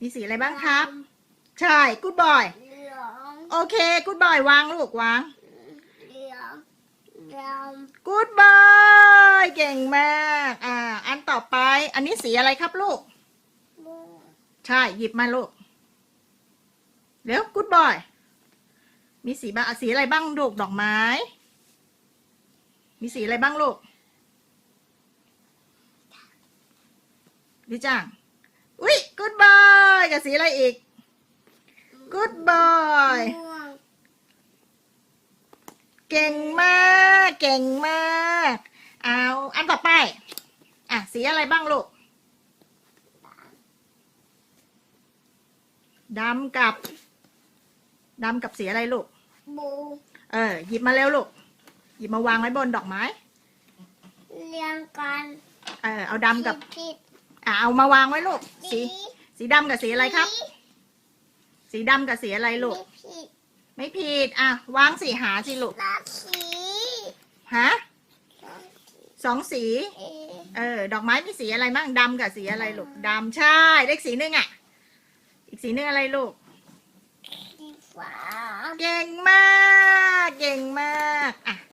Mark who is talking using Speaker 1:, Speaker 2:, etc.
Speaker 1: มีสีอะไรบ้างครับ ใช่กูดบอย
Speaker 2: เหลือง
Speaker 1: โอเคกูดบอยวางลูกวาง
Speaker 2: เหลืองด
Speaker 1: กูดบอยเก่งมาก อ่า อันต่อไป อันนี้สีอะไรครับลูกำ
Speaker 2: ม่วง
Speaker 1: ใช่ หยิบมาลูกเดี๋ยวกูดบอย มีสีบ้างอะสีอะไรบ้างลูกดอกไม้ มีสีอะไรบ้างลูกดิจังอุ๊ยกูดบอ ยกับสีอะไรอีกกูดบอย
Speaker 2: ม่วง
Speaker 1: เก่งมาก เก่งมาก เอาอันต่อไป อะ สีอะไรบ้างลูกดำกับดำกับสีอะไรลูก
Speaker 2: บู
Speaker 1: เออ หยิบมาเร็วลูก หยิบมาวางไว้บนดอกไม้
Speaker 2: เรียงกัน
Speaker 1: เออ เอาดำกับ
Speaker 2: ผิด
Speaker 1: อะ เอามาวางไว้ลูก
Speaker 2: ๆ
Speaker 1: สี สีดำกับสีอะไรครับ สีดำกับสีอะไรลูก
Speaker 2: ไม่ผิด
Speaker 1: ไม่ผิด อะ วางสีหาสิลูก
Speaker 2: ราสี
Speaker 1: ฮะสองสี
Speaker 2: เอ
Speaker 1: เออ ดอกไม้มีสีอะไรบ้างดำกับสีอะไรลูกดำใช่ เลขสีหนึ่งอะ อีกสีหนึ่งอะไรลูก
Speaker 2: สีฟ้า
Speaker 1: เก่งมากเก่งมาก